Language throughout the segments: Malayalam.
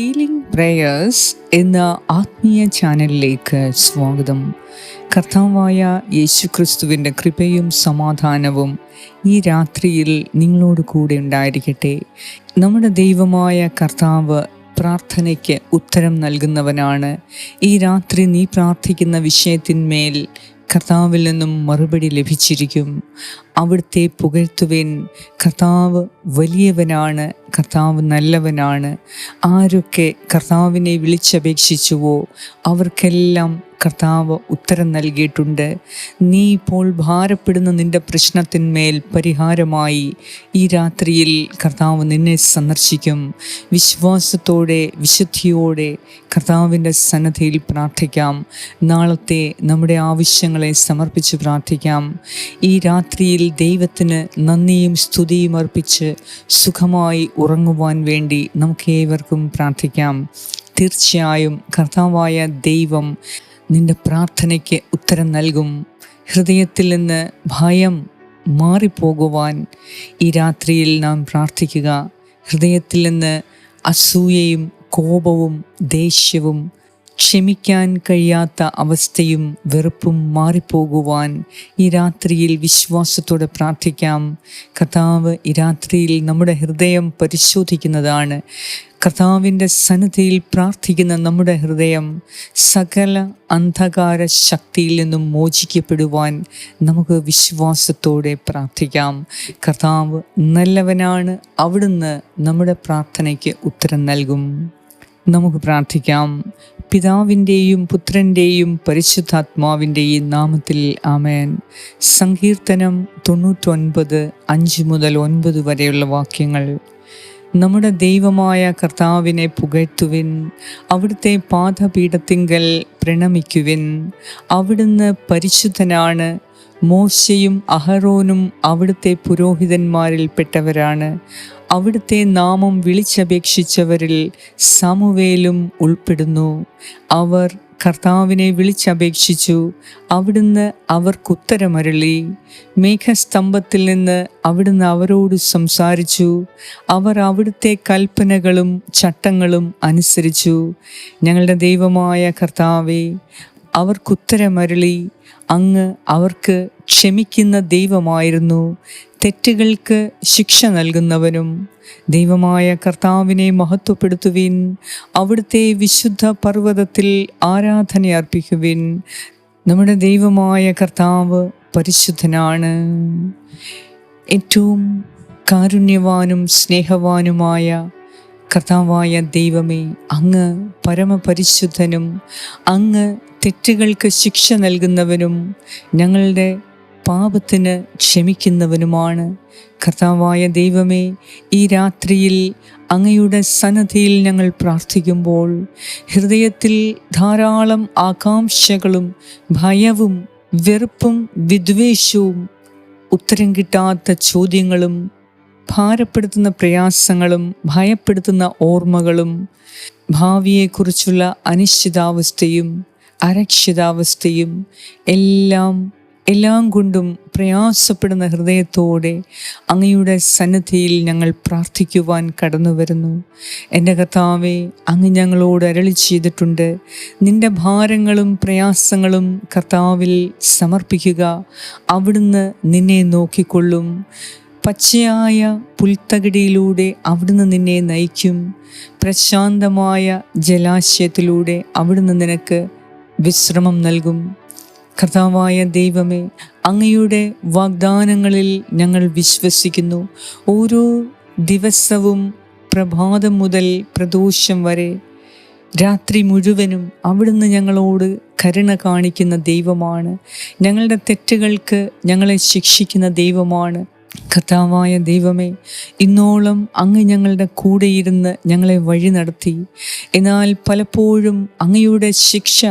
ഹീലിംഗ് പ്രേയേഴ്സ് എന്ന ആത്മീയ ചാനലിലേക്ക് സ്വാഗതം. കർത്താവായ യേശുക്രിസ്തുവിന്റെ കൃപയും സമാധാനവും ഈ രാത്രിയിൽ നിങ്ങളോട് കൂടെ ഉണ്ടായിരിക്കട്ടെ. നമ്മുടെ ദൈവമായ കർത്താവ് പ്രാർത്ഥനയ്ക്ക് ഉത്തരം നൽകുന്നവനാണ്. ഈ രാത്രി നീ പ്രാർത്ഥിക്കുന്ന വിഷയത്തിന്മേൽ കർത്താവിൽ നിന്നും മറുപടി ലഭിച്ചിരിക്കും. അവിടുത്തെ പുകഴ്ത്തുവിൻ. കർത്താവ് വലിയവനാണ് കർത്താവ് നല്ലവനാണ്. ആരൊക്കെ കർത്താവിനെ വിളിച്ചപേക്ഷിച്ചുവോ അവർക്കെല്ലാം കർത്താവ് ഉത്തരം നൽകിയിട്ടുണ്ട്. നീ ഇപ്പോൾ ഭാരപ്പെടുന്ന നിന്റെ പ്രശ്നത്തിന്മേൽ പരിഹാരമായി ഈ രാത്രിയിൽ കർത്താവ് നിന്നെ സന്ദർശിക്കും. വിശ്വാസത്തോടെ വിശുദ്ധിയോടെ കർത്താവിന്റെ സന്നദ്ധിയിൽ പ്രാർത്ഥിക്കാം. നാളത്തെ നമ്മുടെ ആവശ്യങ്ങളെ സമർപ്പിച്ച് പ്രാർത്ഥിക്കാം. ഈ രാത്രിയിൽ ദൈവത്തിന് നന്ദിയും സ്തുതിയും അർപ്പിച്ച് സുഖമായി ഉറങ്ങുവാൻ വേണ്ടി നമുക്ക് ഏവർക്കും പ്രാർത്ഥിക്കാം. തീർച്ചയായും കർത്താവായ ദൈവം നിന്റെ പ്രാർത്ഥനയ്ക്ക് ഉത്തരം നൽകും. ഹൃദയത്തിൽ നിന്ന് ഭയം മാറിപ്പോകുവാൻ ഈ രാത്രിയിൽ നാം പ്രാർത്ഥിക്കുക. ഹൃദയത്തിൽ നിന്ന് അസൂയയും കോപവും ദേഷ്യവും ക്ഷമിക്കാൻ കഴിയാത്ത അവസ്ഥയും വെറുപ്പും മാറിപ്പോകുവാൻ ഈ രാത്രിയിൽ വിശ്വാസത്തോടെ പ്രാർത്ഥിക്കാം. കർത്താവ് ഈ രാത്രിയിൽ നമ്മുടെ ഹൃദയം പരിശോധിക്കുന്നതാണ്. കർത്താവിന്റെ സന്നദ്ധിയിൽ പ്രാർത്ഥിക്കുന്ന നമ്മുടെ ഹൃദയം സകല അന്ധകാര ശക്തിയിൽ നിന്നും മോചിക്കപ്പെടുവാൻ നമുക്ക് വിശ്വാസത്തോടെ പ്രാർത്ഥിക്കാം. കർത്താവ് നല്ലവനാണ് അവിടുന്ന് നമ്മുടെ പ്രാർത്ഥനയ്ക്ക് ഉത്തരം നൽകും. നമുക്ക് പ്രാർത്ഥിക്കാം. പിതാവിന്റെയും പുത്രന്റെയും പരിശുദ്ധാത്മാവിന്റെയും നാമത്തിൽ ആമേൻ. സങ്കീർത്തനം തൊണ്ണൂറ്റൊൻപത് അഞ്ച് മുതൽ ഒൻപത് വരെയുള്ള വാക്യങ്ങൾ. നമ്മുടെ ദൈവമായ കർത്താവിനെ പുകഴ്ത്തുവിൻ. അവിടുത്തെ പാദപീഠത്തിങ്കൽ പ്രണമിക്കുവിൻ. അവിടുന്ന് പരിശുദ്ധനാണ്. മോശയും അഹറോനും അവിടുത്തെ പുരോഹിതന്മാരിൽപ്പെട്ടവരാണ് അവിടുത്തെ നാമം വിളിച്ചപേക്ഷിച്ചവരിൽ സമുവേലും ഉൾപ്പെടുന്നു. അവർ കർത്താവിനെ വിളിച്ചപേക്ഷിച്ചു. അവിടുന്ന് അവർക്കുത്തരമരളി മേഘസ്തംഭത്തിൽ നിന്ന് അവിടുന്ന് അവരോട് സംസാരിച്ചു. അവർ അവിടുത്തെ കൽപ്പനകളും ചട്ടങ്ങളും അനുസരിച്ചു. ഞങ്ങളുടെ ദൈവമായ കർത്താവെ അവർക്കുത്തരമരളി അങ്ങ് അവർക്ക് ക്ഷമിക്കുന്ന ദൈവമായിരുന്നു. തെറ്റുകൾക്ക് ശിക്ഷ നൽകുന്നവനും ദൈവമായ കർത്താവിനെ മഹത്വപ്പെടുത്തുവിൻ അവിടുത്തെ വിശുദ്ധ പർവതത്തിൽ ആരാധന അർപ്പിക്കുവിൻ. നമ്മുടെ ദൈവമായ കർത്താവ് പരിശുദ്ധനാണ്. ഏറ്റവും കാരുണ്യവാനും സ്നേഹവാനുമായ കർത്താവായ ദൈവമേ അങ്ങ് പരമപരിശുദ്ധനും അങ്ങ് തെറ്റുകൾക്ക് ശിക്ഷ നൽകുന്നവനും ഞങ്ങളുടെ പാപത്തിന് ക്ഷമിക്കുന്നവനുമാണ്. കർത്താവായ ദൈവമേ ഈ രാത്രിയിൽ അങ്ങയുടെ സന്നദ്ധിയിൽ ഞങ്ങൾ പ്രാർത്ഥിക്കുമ്പോൾ ഹൃദയത്തിൽ ധാരാളം ആകാംക്ഷകളും ഭയവും വെറുപ്പും വിദ്വേഷവും ഉത്തരം കിട്ടാത്ത ചോദ്യങ്ങളും ഭാരപ്പെടുത്തുന്ന പ്രയാസങ്ങളും ഭയപ്പെടുത്തുന്ന ഓർമ്മകളും ഭാവിയെക്കുറിച്ചുള്ള അനിശ്ചിതാവസ്ഥയും അരക്ഷിതാവസ്ഥയും എല്ലാം എല്ലാം കൊണ്ടും പ്രയാസപ്പെടുന്ന ഹൃദയത്തോടെ അങ്ങയുടെ സന്നദ്ധിയിൽ ഞങ്ങൾ പ്രാർത്ഥിക്കുവാൻ കടന്നു വരുന്നു. എന്റെ കർത്താവെ അങ്ങ് ഞങ്ങളോട് അരളി ചെയ്തിട്ടുണ്ട്. നിന്റെ ഭാരങ്ങളും പ്രയാസങ്ങളും കർത്താവിൽ സമർപ്പിക്കുക. അവിടുന്ന് നിന്നെ നോക്കിക്കൊള്ളും. പച്ചയായ പുൽത്തകിടിയിലൂടെ അവിടുന്ന് നിന്നെ നയിക്കും. പ്രശാന്തമായ ജലാശയത്തിലൂടെ അവിടുന്ന് നിനക്ക് വിശ്രമം നൽകും. കർത്താവായ ദൈവമേ അങ്ങയുടെ വാഗ്ദാനങ്ങളിൽ ഞങ്ങൾ വിശ്വസിക്കുന്നു. ഓരോ ദിവസവും പ്രഭാതം മുതൽ പ്രദോഷം വരെ രാത്രി മുഴുവനും അവിടുന്ന് ഞങ്ങളോട് കരുണ കാണിക്കുന്ന ദൈവമാണ്. ഞങ്ങളുടെ തെറ്റുകൾക്ക് ഞങ്ങളെ ശിക്ഷിക്കുന്ന ദൈവമാണ്. കർത്താവായ ദൈവമേ ഇന്നോളം അങ്ങ് ഞങ്ങളുടെ കൂടെയിരുന്ന് ഞങ്ങളെ വഴി നടത്തി. എന്നാൽ പലപ്പോഴും അങ്ങയുടെ ശിക്ഷ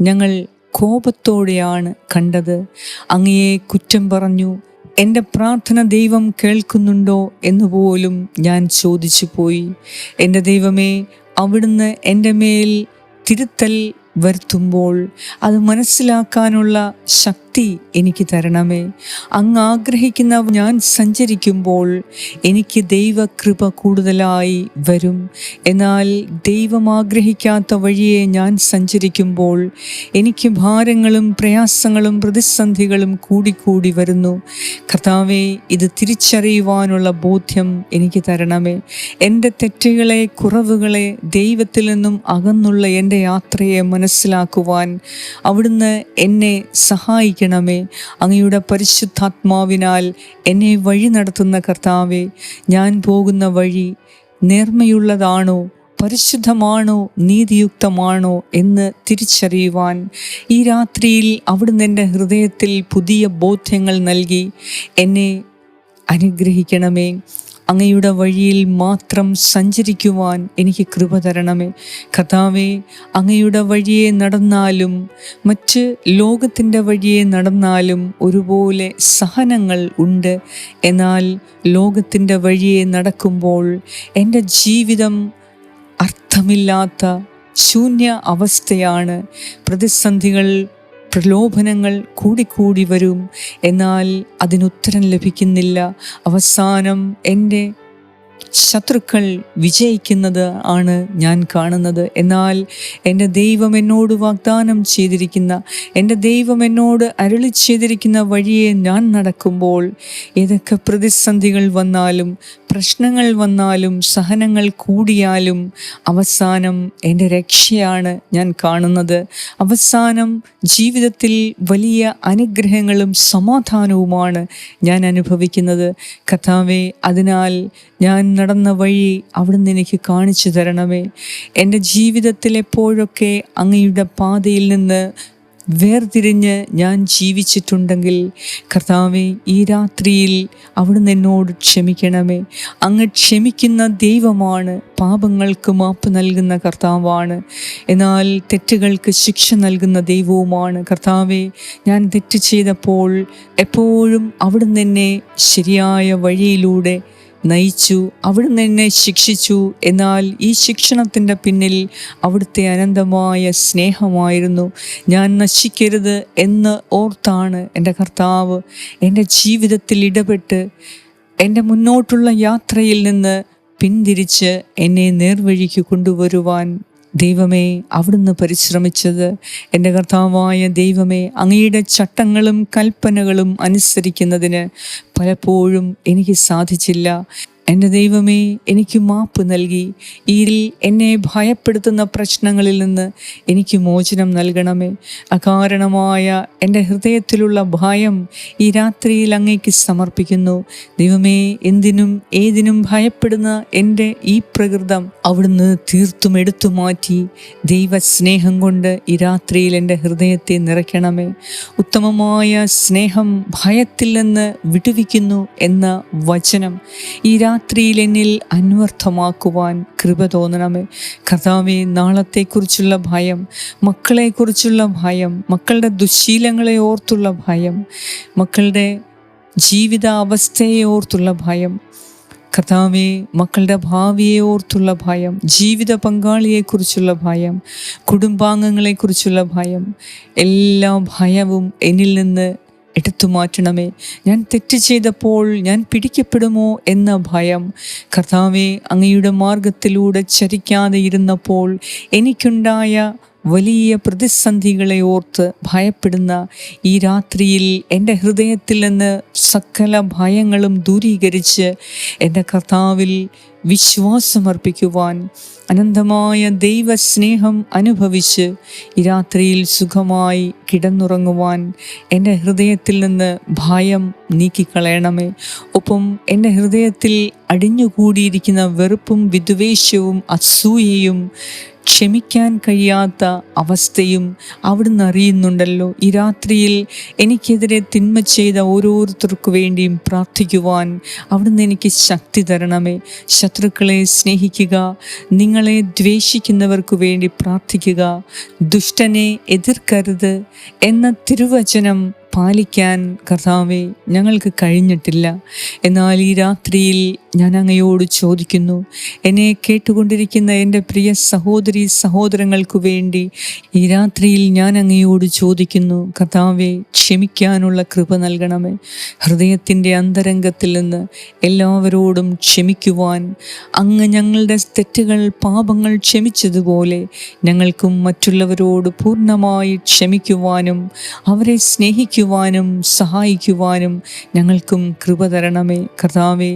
ഞങ്ങൾ കോപത്തോടെയാണ് കണ്ടത്. അങ്ങയെ കുറ്റം പറഞ്ഞു എന്റെ പ്രാർത്ഥന ദൈവം കേൾക്കുന്നുണ്ടോ എന്ന് പോലും ഞാൻ ചോദിച്ചു പോയി. എന്റെ ദൈവമേ അവിടുന്ന് എന്റെ മേൽ തിരുത്തൽ വരുത്തുമ്പോൾ അത് മനസ്സിലാക്കാനുള്ള ശക്തി ശക്തി എനിക്ക് തരണമേ. അങ്ങ് ആഗ്രഹിക്കുന്ന ഞാൻ സഞ്ചരിക്കുമ്പോൾ എനിക്ക് ദൈവകൃപ കൂടുതലായി വരും. എന്നാൽ ദൈവം ആഗ്രഹിക്കാത്ത വഴിയെ ഞാൻ സഞ്ചരിക്കുമ്പോൾ എനിക്ക് ഭാരങ്ങളും പ്രയാസങ്ങളും പ്രതിസന്ധികളും കൂടിക്കൂടി വരുന്നു. കർത്താവെ ഇത് തിരിച്ചറിയുവാനുള്ള ബോധ്യം എനിക്ക് തരണമേ. എന്റെ തെറ്റുകളെ കുറവുകളെ ദൈവത്തിൽ നിന്നും അകന്നുള്ള എന്റെ യാത്രയെ മനസ്സിലാക്കുവാൻ അവിടുന്ന് എന്നെ സഹായിക്കണമേ അങ്ങയുടെ പരിശുദ്ധാത്മാവിനാൽ എന്നെ വഴി നടത്തുന്ന കർത്താവെ ഞാൻ പോകുന്ന വഴി നേർമയുള്ളതാണോ? പരിശുദ്ധമാണോ? നീതിയുക്തമാണോ? എന്ന് തിരിച്ചറിയുവാൻ ഈ രാത്രിയിൽ അവിടുന്ന് എന്റെ ഹൃദയത്തിൽ പുതിയ ബോധ്യങ്ങൾ നൽകി എന്നെ അനുഗ്രഹിക്കണമേ. അങ്ങയുടെ വഴിയിൽ മാത്രം സഞ്ചരിക്കുവാൻ എനിക്ക് കൃപ തരണമേ. കഥാവേ അങ്ങയുടെ വഴിയെ നടന്നാലും മറ്റ് ലോകത്തിന്റെ വഴിയെ നടന്നാലും ഒരുപോലെ സഹനങ്ങൾ ഉണ്ട്. എന്നാൽ ലോകത്തിന്റെ വഴിയെ നടക്കുമ്പോൾ എന്റെ ജീവിതം അർത്ഥമില്ലാത്ത ശൂന്യ അവസ്ഥയാണ്. പ്രതിസന്ധികൾ പ്രലോഭനങ്ങൾ കൂടിക്കൂടി വരും. എന്നാൽ അതിനുത്തരം ലഭിക്കുന്നില്ല. അവസാനം എന്റെ ശത്രുക്കൾ വിജയിക്കുന്നത് ആണ് ഞാൻ കാണുന്നത്. എന്നാൽ എന്റെ ദൈവം എന്നോട് വാഗ്ദാനം ചെയ്തിരിക്കുന്ന എന്റെ ദൈവം എന്നോട് അരുളി ചെയ്തിരിക്കുന്ന വഴിയെ ഞാൻ നടക്കുമ്പോൾ ഏതൊക്കെ പ്രതിസന്ധികൾ വന്നാലും പ്രശ്നങ്ങൾ വന്നാലും സഹനങ്ങൾ കൂടിയാലും അവസാനം എന്റെ രക്ഷയാണ് ഞാൻ കാണുന്നത്. അവസാനം ജീവിതത്തിൽ വലിയ അനുഗ്രഹങ്ങളും സമാധാനവുമാണ് ഞാൻ അനുഭവിക്കുന്നത്. കഥാവെ അതിനാൽ ഞാൻ നടന്ന വഴി അവിടുന്ന് എനിക്ക് കാണിച്ചു തരണമേ. എന്റെ ജീവിതത്തിൽ എപ്പോഴൊക്കെ അങ്ങയുടെ പാതയിൽ നിന്ന് വേർതിരിഞ്ഞ് ഞാൻ ജീവിച്ചിട്ടുണ്ടെങ്കിൽ കർത്താവെ ഈ രാത്രിയിൽ അവിടുന്ന് എന്നോട് ക്ഷമിക്കണമേ. അങ്ങ് ക്ഷമിക്കുന്ന ദൈവമാണ് പാപങ്ങൾക്ക് മാപ്പ് നൽകുന്ന കർത്താവാണ്. എന്നാൽ തെറ്റുകൾക്ക് ശിക്ഷ നൽകുന്ന ദൈവവുമാണ്. കർത്താവെ ഞാൻ തെറ്റ് ചെയ്തപ്പോൾ എപ്പോഴും അവിടുന്ന് എന്നെ ശരിയായ വഴിയിലൂടെ നയിച്ചു അവിടുന്ന് എന്നെ ശിക്ഷിച്ചു. എന്നാൽ ഈ ശിക്ഷണത്തിന്റെ പിന്നിൽ അവിടുത്തെ അനന്തമായ സ്നേഹമായിരുന്നു. ഞാൻ നശിക്കരുത് എന്ന് ഓർത്താണ് എന്റെ കർത്താവ് എന്റെ ജീവിതത്തിൽ ഇടപെട്ട് എന്റെ മുന്നോട്ടുള്ള യാത്രയിൽ നിന്ന് പിന്തിരിച്ച് എന്നെ നേർവഴിക്ക് കൊണ്ടുവരുവാൻ ദൈവമേ അവിടുന്ന് പരിശ്രമിച്ചത് എന്റെ കർത്താവായ ദൈവമേ അങ്ങയുടെ ചട്ടങ്ങളും കൽപ്പനകളും അനുസരിക്കുന്നതിന് പലപ്പോഴും എനിക്ക് സാധിച്ചില്ല. എന്റെ ദൈവമേ എനിക്ക് മാപ്പ് നൽകി. ഈരിൽ എന്നെ ഭയപ്പെടുത്തുന്ന പ്രശ്നങ്ങളിൽ നിന്ന് എനിക്ക് മോചനം നൽകണമേ. അകാരണമായ എന്റെ ഹൃദയത്തിലുള്ള ഭയം ഈ രാത്രിയിൽ അങ്ങേക്ക് സമർപ്പിക്കുന്നു. ദൈവമേ എന്തിനും ഏതിനും ഭയപ്പെടുന്ന എന്റെ ഈ പ്രകൃതം അവിടുന്ന് തീർത്തും എടുത്തു മാറ്റി. ദൈവസ്നേഹം കൊണ്ട് ഈ രാത്രിയിൽ എന്റെ ഹൃദയത്തെ നിറയ്ക്കണമേ. ഉത്തമമായ സ്നേഹം ഭയത്തിൽ നിന്ന് വിടുവിക്കുന്നു എന്ന വചനം ഈ രാത്രിയിൽ എന്നിൽ അന്വർത്ഥമാക്കുവാൻ കൃപ തോന്നണമേ. കർത്താവെ നാളത്തെക്കുറിച്ചുള്ള ഭയം മക്കളെക്കുറിച്ചുള്ള ഭയം മക്കളുടെ ദുശീലങ്ങളെ ഓർത്തുള്ള ഭയം മക്കളുടെ ജീവിത അവസ്ഥയെ ഓർത്തുള്ള ഭയം കർത്താവെ മക്കളുടെ ഭാവിയെ ഓർത്തുള്ള ഭയം ജീവിത പങ്കാളിയെക്കുറിച്ചുള്ള ഭയം കുടുംബാംഗങ്ങളെക്കുറിച്ചുള്ള ഭയം എല്ലാ ഭയവും എന്നിൽ നിന്ന് എടുത്തു മാറ്റണമേ. ഞാൻ തെറ്റ് ചെയ്തപ്പോൾ ഞാൻ പിടിക്കപ്പെടുമോ എന്ന ഭയം. കർത്താവെ അങ്ങയുടെ മാർഗത്തിലൂടെ ചരിക്കാതെ ഇരുന്നപ്പോൾ എനിക്കുണ്ടായ വലിയ പ്രതിസന്ധികളെ ഓർത്ത് ഭയപ്പെടുന്ന ഈ രാത്രിയിൽ എന്റെ ഹൃദയത്തിൽ നിന്ന് സകല ഭയങ്ങളും ദൂരീകരിച്ച് എന്റെ കർത്താവിൽ വിശ്വാസമർപ്പിക്കുവാൻ അനന്തമായ ദൈവസ്നേഹം അനുഭവിച്ച് ഈ രാത്രിയിൽ സുഖമായി കിടന്നുറങ്ങുവാൻ എന്റെ ഹൃദയത്തിൽ നിന്ന് ഭയം നീക്കിക്കളയണമേ. ഒപ്പം എന്റെ ഹൃദയത്തിൽ അടിഞ്ഞുകൂടിയിരിക്കുന്ന വെറുപ്പും വിദ്വേഷവും അസൂയയും ക്ഷമിക്കാൻ കഴിയാത്ത അവസ്ഥയും അവിടുന്ന് അറിയുന്നുണ്ടല്ലോ. ഈ രാത്രിയിൽ എനിക്കെതിരെ തിന്മ ചെയ്ത ഓരോരുത്തർക്കു വേണ്ടിയും പ്രാർത്ഥിക്കുവാൻ അവിടുന്ന് എനിക്ക് ശക്തി തരണമേ. ശത്രുക്കളെ സ്നേഹിക്കുക നിങ്ങളെ ദ്വേഷിക്കുന്നവർക്കു വേണ്ടി പ്രാർത്ഥിക്കുക ദുഷ്ടനെ എതിർക്കരുത് എന്ന തിരുവചനം പാലിക്കാൻ കർത്താവെ ഞങ്ങൾക്ക് കഴിഞ്ഞിട്ടില്ല. എന്നാൽ ഈ രാത്രിയിൽ ഞാൻ അങ്ങയോട് ചോദിക്കുന്നു എന്നെ കേട്ടുകൊണ്ടിരിക്കുന്ന എന്റെ പ്രിയ സഹോദരി സഹോദരങ്ങൾക്കു വേണ്ടി ഈ രാത്രിയിൽ ഞാൻ അങ്ങയോട് ചോദിക്കുന്നു കഥാവെ ക്ഷമിക്കാനുള്ള കൃപ നൽകണമേ. ഹൃദയത്തിന്റെ അന്തരംഗത്തിൽ നിന്ന് എല്ലാവരോടും ക്ഷമിക്കുവാൻ അങ്ങ് ഞങ്ങളുടെ തെറ്റുകൾ പാപങ്ങൾ ക്ഷമിച്ചതുപോലെ ഞങ്ങൾക്കും മറ്റുള്ളവരോട് പൂർണമായി ക്ഷമിക്കുവാനും അവരെ സ്നേഹിക്കുവാനും സഹായിക്കുവാനും ഞങ്ങൾക്കും കൃപ തരണമേ. കർത്താവെ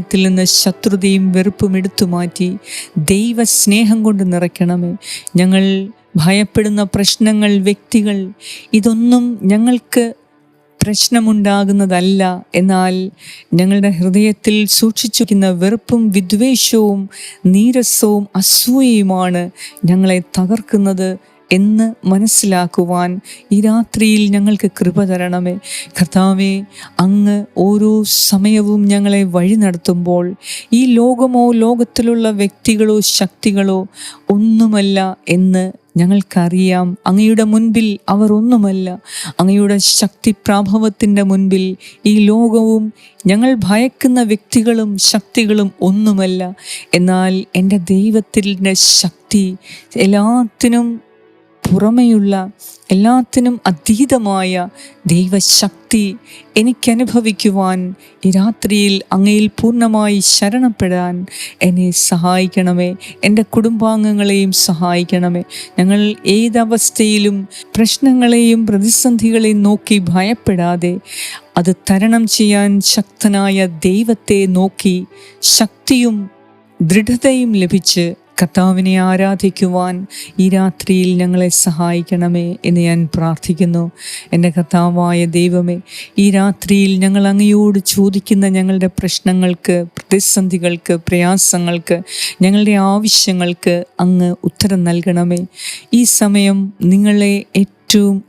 ഹൃദയത്തിൽ നിന്ന് ശത്രുതയും വെറുപ്പും എടുത്തു മാറ്റി ദൈവസ്നേഹം കൊണ്ട് നിറയ്ക്കണമേ. ഞങ്ങൾ ഭയപ്പെടുന്ന പ്രശ്നങ്ങൾ വ്യക്തികൾ ഇതൊന്നും ഞങ്ങൾക്ക് പ്രശ്നമുണ്ടാകുന്നതല്ല. എന്നാൽ ഞങ്ങളുടെ ഹൃദയത്തിൽ സൂക്ഷിച്ചിരിക്കുന്ന വെറുപ്പും വിദ്വേഷവും നീരസവും അസൂയയുമാണ് ഞങ്ങളെ തകർക്കുന്നത്. എന്ന് മനസ്സിലാക്കുവാൻ ഈ രാത്രിയിൽ ഞങ്ങൾക്ക് കൃപ തരണമേ. കർത്താവെ അങ്ങ് ഓരോ സമയവും ഞങ്ങളെ വഴി നടത്തുമ്പോൾ ഈ ലോകമോ ലോകത്തിലുള്ള വ്യക്തികളോ ശക്തികളോ ഒന്നുമല്ല എന്ന് ഞങ്ങൾക്കറിയാം. അങ്ങയുടെ മുൻപിൽ അവർ ഒന്നുമല്ല. അങ്ങയുടെ ശക്തി പ്രാഭവത്തിന്റെ മുൻപിൽ ഈ ലോകവും ഞങ്ങൾ ഭയക്കുന്ന വ്യക്തികളും ശക്തികളും ഒന്നുമല്ല. എന്നാൽ എന്റെ ദൈവത്തിന്റെ ശക്തി എല്ലാത്തിനും പുറമെയുള്ള എല്ലാത്തിനും അതീതമായ ദൈവശക്തി എനിക്കനുഭവിക്കുവാൻ ഈ രാത്രിയിൽ അങ്ങയിൽ പൂർണമായി ശരണപ്പെടാൻ എന്നെ സഹായിക്കണമേ. എന്റെ കുടുംബാംഗങ്ങളെയും സഹായിക്കണമേ. ഞങ്ങൾ ഏതവസ്ഥയിലും പ്രശ്നങ്ങളെയും പ്രതിസന്ധികളെയും നോക്കി ഭയപ്പെടാതെ അത് തരണം ചെയ്യാൻ ശക്തനായ ദൈവത്തെ നോക്കി ശക്തിയും ദൃഢതയും ലഭിച്ച് കർത്താവിനെ ആരാധിക്കുവാൻ ഈ രാത്രിയിൽ ഞങ്ങളെ സഹായിക്കണമേ എന്ന് ഞാൻ പ്രാർത്ഥിക്കുന്നു. എന്റെ കർത്താവായ ദൈവമേ ഈ രാത്രിയിൽ ഞങ്ങൾ അങ്ങയോട് ചോദിക്കുന്ന ഞങ്ങളുടെ പ്രശ്നങ്ങൾക്ക് പ്രതിസന്ധികൾക്ക് പ്രയാസങ്ങൾക്ക് ഞങ്ങളുടെ ആവശ്യങ്ങൾക്ക് അങ്ങ് ഉത്തരം നൽകണമേ. ഈ സമയം നിങ്ങളെ ഏറ്റവും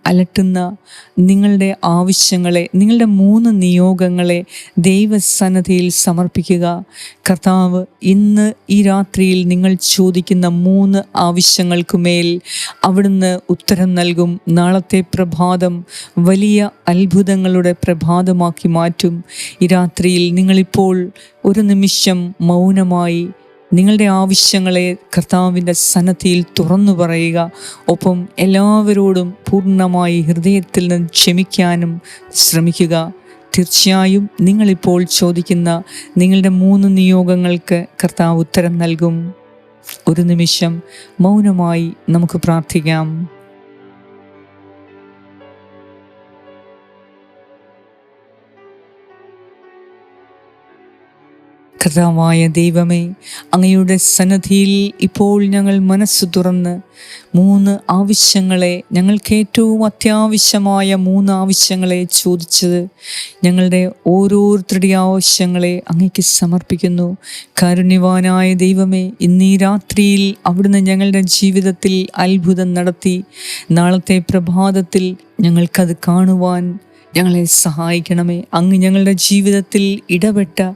അലട്ടുന്ന നിങ്ങളുടെ ആവശ്യങ്ങളെ നിങ്ങളുടെ മൂന്ന് നിയോഗങ്ങളെ ദൈവസന്നദ്ധയിൽ സമർപ്പിക്കുക. കർത്താവ് ഇന്ന് ഈ രാത്രിയിൽ നിങ്ങൾ ചോദിക്കുന്ന മൂന്ന് ആവശ്യങ്ങൾക്കുമേൽ അവിടുന്ന് ഉത്തരം നൽകും. നാളത്തെ പ്രഭാതം വലിയ അത്ഭുതങ്ങളുടെ പ്രഭാതമാക്കി മാറ്റും. ഈ രാത്രിയിൽ നിങ്ങളിപ്പോൾ ഒരു നിമിഷം മൗനമായി നിങ്ങളുടെ ആവശ്യങ്ങളെ കർത്താവിന്റെ സന്നദ്ധിയിൽ തുറന്നു പറയുക. ഒപ്പം എല്ലാവരോടും പൂർണമായി ഹൃദയത്തിൽ നിന്ന് ക്ഷമിക്കാനും ശ്രമിക്കുക. തീർച്ചയായും നിങ്ങളിപ്പോൾ ചോദിക്കുന്ന നിങ്ങളുടെ മൂന്ന് നിയോഗങ്ങൾക്ക് കർത്താവ് ഉത്തരം നൽകും. ഒരു നിമിഷം മൗനമായി നമുക്ക് പ്രാർത്ഥിക്കാം. കർത്താവായ ദൈവമേ അങ്ങയുടെ സന്നദ്ധിയിൽ ഇപ്പോൾ ഞങ്ങൾ മനസ്സ് തുറന്ന് മൂന്ന് ആവശ്യങ്ങളെ ഞങ്ങൾക്ക് ഏറ്റവും അത്യാവശ്യമായ മൂന്ന് ആവശ്യങ്ങളെ ചോദിച്ചത് ഞങ്ങളുടെ ഓരോരുത്തരുടെ ആവശ്യങ്ങളെ അങ്ങയ്ക്ക് സമർപ്പിക്കുന്നു. കാരുണ്യവാനായ ദൈവമേ ഇന്നീ രാത്രിയിൽ അവിടുന്ന് ഞങ്ങളുടെ ജീവിതത്തിൽ അത്ഭുതം നടത്തി നാളത്തെ പ്രഭാതത്തിൽ ഞങ്ങൾക്കത് കാണുവാൻ ഞങ്ങളെ സഹായിക്കണമേ. അങ്ങ് ഞങ്ങളുടെ ജീവിതത്തിൽ ഇടപെട്ട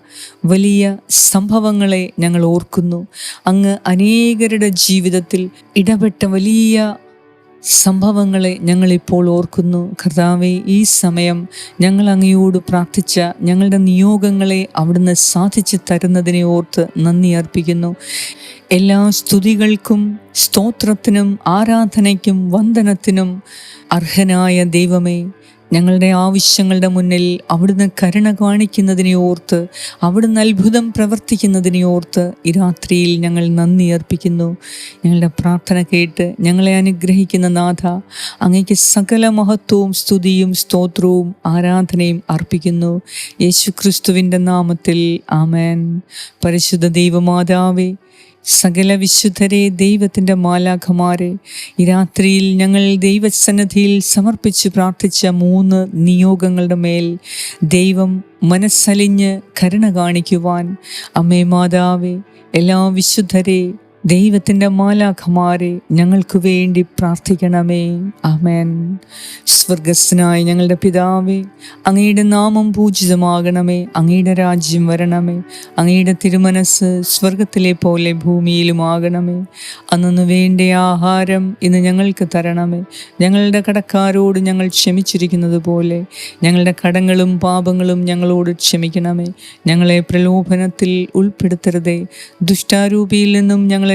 വലിയ സംഭവങ്ങളെ ഞങ്ങൾ ഓർക്കുന്നു. അങ്ങ് അനേകരുടെ ജീവിതത്തിൽ ഇടപെട്ട വലിയ സംഭവങ്ങളെ ഞങ്ങളിപ്പോൾ ഓർക്കുന്നു. കർത്താവെ ഈ സമയം ഞങ്ങൾ അങ്ങയോട് പ്രാർത്ഥിച്ച ഞങ്ങളുടെ നിയോഗങ്ങളെ അവിടുന്ന് സാധിച്ചു തരുന്നതിനെ ഓർത്ത് നന്ദി അർപ്പിക്കുന്നു. എല്ലാ സ്തുതികൾക്കും സ്തോത്രത്തിനും ആരാധനയ്ക്കും വന്ദനത്തിനും അർഹനായ ദൈവമേ ഞങ്ങളുടെ ആവശ്യങ്ങളുടെ മുന്നിൽ അവിടുന്ന് കരുണ കാണിക്കുന്നതിനെ ഓർത്ത് അവിടുന്ന് അത്ഭുതം പ്രവർത്തിക്കുന്നതിനെ ഓർത്ത് ഈ രാത്രിയിൽ ഞങ്ങൾ നന്ദി അർപ്പിക്കുന്നു. ഞങ്ങളുടെ പ്രാർത്ഥന കേട്ട് ഞങ്ങളെ അനുഗ്രഹിക്കുന്ന നാഥ അങ്ങയ്ക്ക് സകല മഹത്വവും സ്തുതിയും സ്തോത്രവും ആരാധനയും അർപ്പിക്കുന്നു. യേശു ക്രിസ്തുവിന്റെ നാമത്തിൽ ആമേൻ. പരിശുദ്ധ ദൈവമാതാവേ സകല വിശുദ്ധരെ ദൈവത്തിന്റെ മാലാഖമാരെ ഈ രാത്രിയിൽ ഞങ്ങൾ ദൈവസന്നദ്ധിയിൽ സമർപ്പിച്ച് പ്രാർത്ഥിച്ച മൂന്ന് നിയോഗങ്ങളുടെ മേൽ ദൈവം മനസ്സലിഞ്ഞ് കരുണ കാണിക്കുവാൻ. അമ്മേ മാതാവേ എല്ലാ വിശുദ്ധരെ ദൈവത്തിന്റെ മാലാഖമാരെ ഞങ്ങൾക്ക് വേണ്ടി പ്രാർത്ഥിക്കണമേ. ആമേൻ. സ്വർഗസ്നായ ഞങ്ങളുടെ പിതാവേ അങ്ങയുടെ നാമം പൂജിതമാകണമേ. അങ്ങയുടെ രാജ്യം വരണമേ. അങ്ങയുടെ തിരുമനസ് സ്വർഗത്തിലെ പോലെ ഭൂമിയിലുമാകണമേ. അന്നു വേണ്ട ആഹാരം ഇന്ന് ഞങ്ങൾക്ക് തരണമേ. ഞങ്ങളുടെ കടക്കാരോട് ഞങ്ങൾ ക്ഷമിച്ചിരിക്കുന്നത് പോലെ ഞങ്ങളുടെ കടങ്ങളും പാപങ്ങളും ഞങ്ങളോട് ക്ഷമിക്കണമേ. ഞങ്ങളെ പ്രലോഭനത്തിൽ ഉൾപ്പെടുത്തരുതേ. ദുഷ്ടാരൂപിയിൽ നിന്നും ഞങ്ങളെ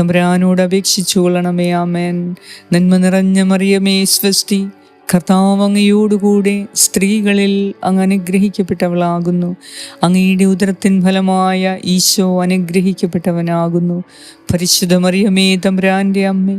തമ്പുരാനോട് അപേക്ഷിച്ചു കൊള്ളണമേ ആമേൻ. നന്മ നിറഞ്ഞ മറിയമേ സ്വസ്തി. കർത്താവ് അങ്ങയോടുകൂടെ സ്ത്രീകളിൽ അങ്ങ് അനുഗ്രഹിക്കപ്പെട്ടവളാകുന്നു. അങ്ങയുടെ ഉദരത്തിൻ ഫലമായ ഈശോ അനുഗ്രഹിക്കപ്പെട്ടവനാകുന്നു. പരിശുദ്ധ മറിയമേ തമ്പുരാന്റെ അമ്മേ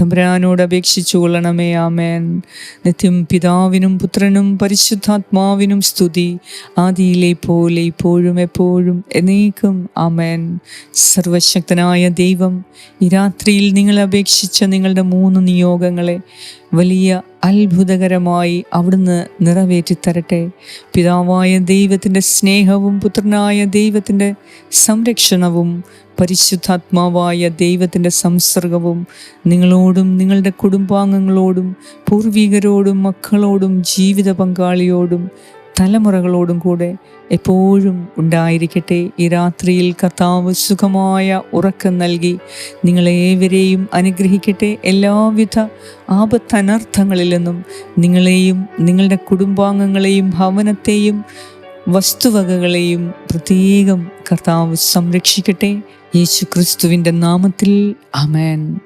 തമ്പുരാനോട് അപേക്ഷിച്ചു കൊള്ളണമേ ആമേൻ. നിത്യം പിതാവിനും പുത്രനും പരിശുദ്ധാത്മാവിനും സ്തുതി. ആദിയിലെ പോലെ ഇപ്പോഴും എപ്പോഴും എന്നേക്കും ആമേൻ. സർവശക്തനായ ദൈവം ഈ രാത്രിയിൽ നിങ്ങൾ അപേക്ഷിച്ച നിങ്ങളുടെ മൂന്ന് നിയോഗങ്ങളെ വലിയ അത്ഭുതകരമായി അവിടുന്ന് നിറവേറ്റിത്തരട്ടെ പിതാവായ ദൈവത്തിന്റെ സ്നേഹവും പുത്രനായ ദൈവത്തിന്റെ സംരക്ഷണവും പരിശുദ്ധാത്മാവായ ദൈവത്തിന്റെ സംസർഗവും നിങ്ങളോടും നിങ്ങളുടെ കുടുംബാംഗങ്ങളോടും പൂർവികരോടും മക്കളോടും ജീവിത പങ്കാളിയോടും തലമുറകളോടും കൂടെ എപ്പോഴും ഉണ്ടായിരിക്കട്ടെ. ഈ രാത്രിയിൽ കർത്താവ് സുഖമായ ഉറക്കം നൽകി നിങ്ങളേവരെയും അനുഗ്രഹിക്കട്ടെ. എല്ലാവിധ ആപത്തനർത്ഥങ്ങളിൽ നിന്നും നിങ്ങളെയും നിങ്ങളുടെ കുടുംബാംഗങ്ങളെയും ഭവനത്തെയും വസ്തുവകകളെയും പ്രത്യേകം കർത്താവ് സംരക്ഷിക്കട്ടെ. യേശു ക്രിസ്തുവിന്റെ നാമത്തിൽ അമേൻ